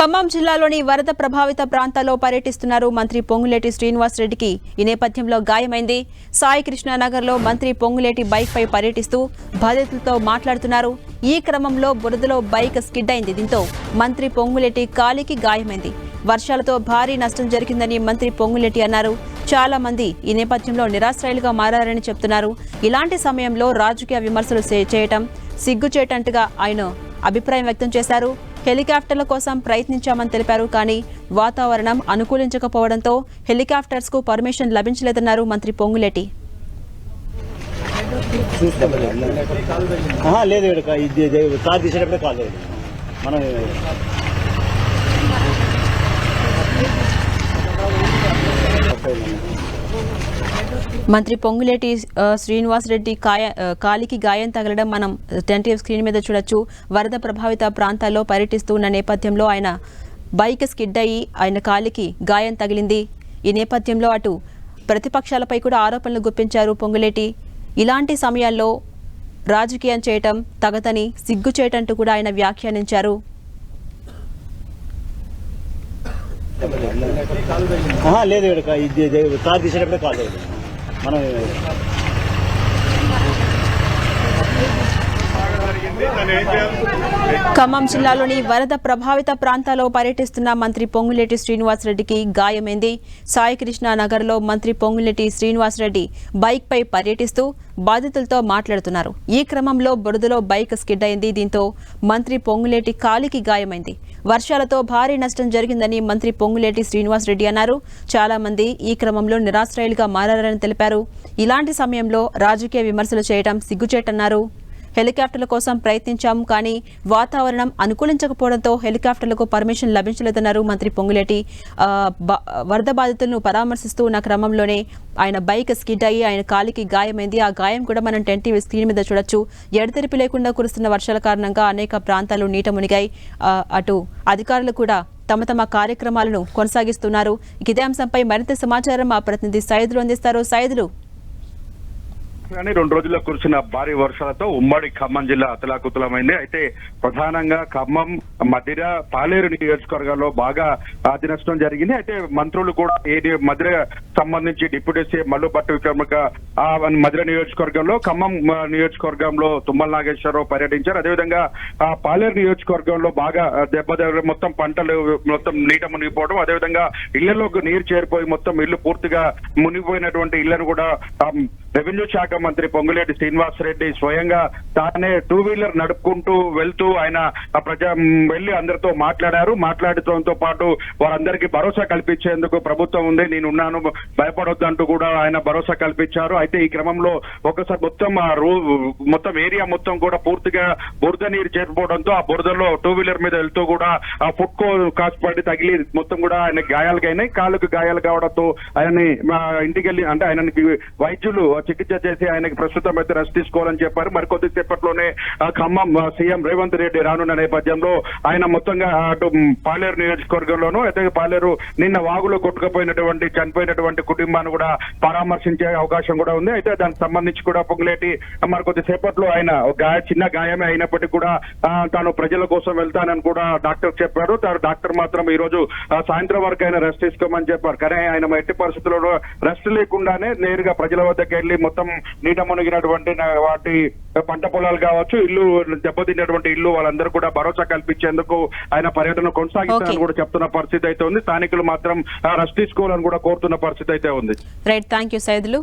ఖమ్మం జిల్లాలోని వరద ప్రభావిత ప్రాంతాల్లో పర్యటిస్తున్నారు మంత్రి పొంగులేటి శ్రీనివాస్ రెడ్డికి. ఈ నేపథ్యంలో గాయమైంది. సాయి కృష్ణానగర్లో మంత్రి పొంగులేటి బైక్పై పర్యటిస్తూ బాధితులతో మాట్లాడుతున్నారు. ఈ క్రమంలో బురదలో బైక్ స్కిడ్ అయింది. దీంతో మంత్రి పొంగులేటి కాలికి గాయమైంది. వర్షాలతో భారీ నష్టం జరిగిందని మంత్రి పొంగులేటి అన్నారు. చాలా మంది ఈ నేపథ్యంలో నిరాశ్రయులుగా మారారని చెప్తున్నారు. ఇలాంటి సమయంలో రాజకీయ విమర్శలు చేయటం సిగ్గుచేటంటుగా ఆయన అభిప్రాయం వ్యక్తం చేశారు. హెలికాప్టర్ల కోసం ప్రయత్నించామని తెలిపారు కానీ వాతావరణం అనుకూలించకపోవడంతో హెలికాప్టర్స్కు పర్మిషన్ లభించలేదన్నారు మంత్రి పొంగులేటి. లేదు కాల్ మనం మంత్రి పొంగులేటి శ్రీనివాసరెడ్డి శ్రీనివాస్ రెడ్డి కాయ కాలికి గాయం తగలడం మనం టెంటివ్ స్క్రీన్ మీద చూడొచ్చు. వరద ప్రభావిత ప్రాంతాల్లో పర్యటిస్తూ ఉన్న నేపథ్యంలో ఆయన బైక్ స్కిడ్ అయ్యి ఆయన కాలికి గాయం తగిలింది. ఈ నేపథ్యంలో అటు ప్రతిపక్షాలపై కూడా ఆరోపణలు గుప్పించారు పొంగులేటి. ఇలాంటి సమయాల్లో రాజకీయం చేయటం తగతని సిగ్గు చేయటంటూ కూడా ఆయన వ్యాఖ్యానించారు. లేదు ఇక్కడ మనం ఇది కార్ ఖమ్మం జిల్లాలోని వరద ప్రభావిత ప్రాంతాల్లో పర్యటిస్తున్న మంత్రి పొంగులేటి శ్రీనివాస్ రెడ్డికి గాయమైంది సాయికృష్ణ నగర్లో మంత్రి పొంగులేటి శ్రీనివాస్ రెడ్డి పర్యటిస్తూ బాధితులతో మాట్లాడుతున్నారు. ఈ క్రమంలో బురదలో బైక్ స్కిడ్ అయింది. దీంతో మంత్రి పొంగులేటి కాలికి గాయమైంది. వర్షాలతో భారీ నష్టం జరిగిందని మంత్రి పొంగులేటి శ్రీనివాస్ రెడ్డి అన్నారు. చాలా మంది ఈ క్రమంలో నిరాశ్రయులుగా మారారని తెలిపారు. ఇలాంటి సమయంలో రాజకీయ విమర్శలు చేయడం సిగ్గుచేటన్నారు. హెలికాప్టర్ల కోసం ప్రయత్నించాం కానీ వాతావరణం అనుకూలించకపోవడంతో హెలికాప్టర్లకు పర్మిషన్ లభించలేదన్నారు మంత్రి పొంగులేటి. బ- వరద బాధితులను పరామర్శిస్తూ ఉన్న క్రమంలోనే ఆయన బైక్ స్కిడ్ అయ్యి ఆయన కాలికి గాయమైంది. ఆ గాయం కూడా మనం టెన్ టీవీ స్క్రీన్ మీద చూడొచ్చు. ఎడతెరిపి లేకుండా కురుస్తున్న వర్షాల కారణంగా అనేక ప్రాంతాలు నీట మునిగాయి. అటు అధికారులు కూడా తమ తమ కార్యక్రమాలను కొనసాగిస్తున్నారు. ఇదే అంశంపై మరింత సమాచారం మా ప్రతినిధి సైదులు అందిస్తారు. సైదులు కానీ రెండు రోజుల్లో కురిసిన భారీ వర్షాలతో ఉమ్మడి ఖమ్మం జిల్లా అతలాకుతలమైంది. అయితే ప్రధానంగా ఖమ్మం మధిర పాలేరు నియోజకవర్గాల్లో బాగా అతి నష్టం జరిగింది. అయితే మంత్రులు కూడా ఏది మధిర సంబంధించి డిప్యూటీ సీఎం మల్లుపట్టు విక్రమక మధిర నియోజకవర్గంలో ఖమ్మం నియోజకవర్గంలో తుమ్మల నాగేశ్వరరావు పర్యటించారు. అదేవిధంగా ఆ పాలేరు నియోజకవర్గంలో బాగా దెబ్బ మొత్తం పంటలు మొత్తం నీట మునిగిపోవడం అదేవిధంగా ఇళ్ళలోకి నీరు చేరిపోయి మొత్తం ఇల్లు పూర్తిగా మునిగిపోయినటువంటి ఇళ్ళను కూడా రెవెన్యూ శాఖ మంత్రి పొంగులేటి శ్రీనివాస్ రెడ్డి స్వయంగా తానే టూ వీలర్ నడుపుకుంటూ వెళ్తూ ఆయన ప్రజా వెళ్ళి అందరితో మాట్లాడారు. మాట్లాడటంతో పాటు వారందరికీ భరోసా కల్పించేందుకు ప్రభుత్వం ఉంది. నేను ఉన్నాను భయపడొద్దంటూ కూడా ఆయన భరోసా కల్పించారు. అయితే ఈ క్రమంలో ఒకసారి మొత్తం ఆ రూ మొత్తం ఏరియా మొత్తం కూడా పూర్తిగా బురద నీరు చేరిపోవడంతో ఆ బురదలో టూ వీలర్ మీద వెళ్తూ కూడా ఆ ఫుడ్ కో కాసుపడి తగిలి మొత్తం కూడా ఆయన గాయాలుగా అయినాయి. కాళ్ళకు గాయాలు కావడంతో ఆయన్ని మా ఇంటికి వెళ్ళి అంటే ఆయనకి వైద్యులు చికిత్స చేసి ఆయనకి ప్రస్తుతం అయితే రెస్ట్ తీసుకోవాలని చెప్పారు. మరి కొద్దిసేపట్లోనే ఖమ్మం సీఎం రేవంత్ రెడ్డి రానున్న నేపథ్యంలో ఆయన మొత్తంగా అటు పాలేరు నియోజకవర్గంలోనూ అయితే పాలేరు నిన్న వాగులో కొట్టుకుపోయినటువంటి చనిపోయినటువంటి కుటుంబాన్ని కూడా పరామర్శించే అవకాశం కూడా ఉంది. అయితే దానికి సంబంధించి కూడా పొంగులేటి మరి కొద్దిసేపట్లో ఆయన గాయ చిన్న గాయమే అయినప్పటికీ కూడా తాను ప్రజల కోసం వెళ్తానని కూడా డాక్టర్ చెప్పారు. తాను డాక్టర్ మాత్రం ఈ రోజు సాయంత్రం వరకు ఆయన రెస్ట్ తీసుకోమని చెప్పారు. కానీ ఆయన ఎట్టి పరిస్థితుల్లో రెస్ట్ లేకుండానే నేరుగా ప్రజల వద్దకు వెళ్ళి మొత్తం నీట మునిగినటువంటి వాటి పంట పొలాలు కావచ్చు ఇల్లు దెబ్బతిన్నటువంటి ఇల్లు వాళ్ళందరూ కూడా భరోసా కల్పించేందుకు ఆయన పర్యటన కొనసాగిస్తారని. కూడా చెప్తున్న పరిస్థితి అయితే ఉంది. స్థానికులు మాత్రం రెస్ట్ తీసుకోవాలని కూడా కోరుతున్న పరిస్థితి అయితే ఉంది. Right thank you Saidulu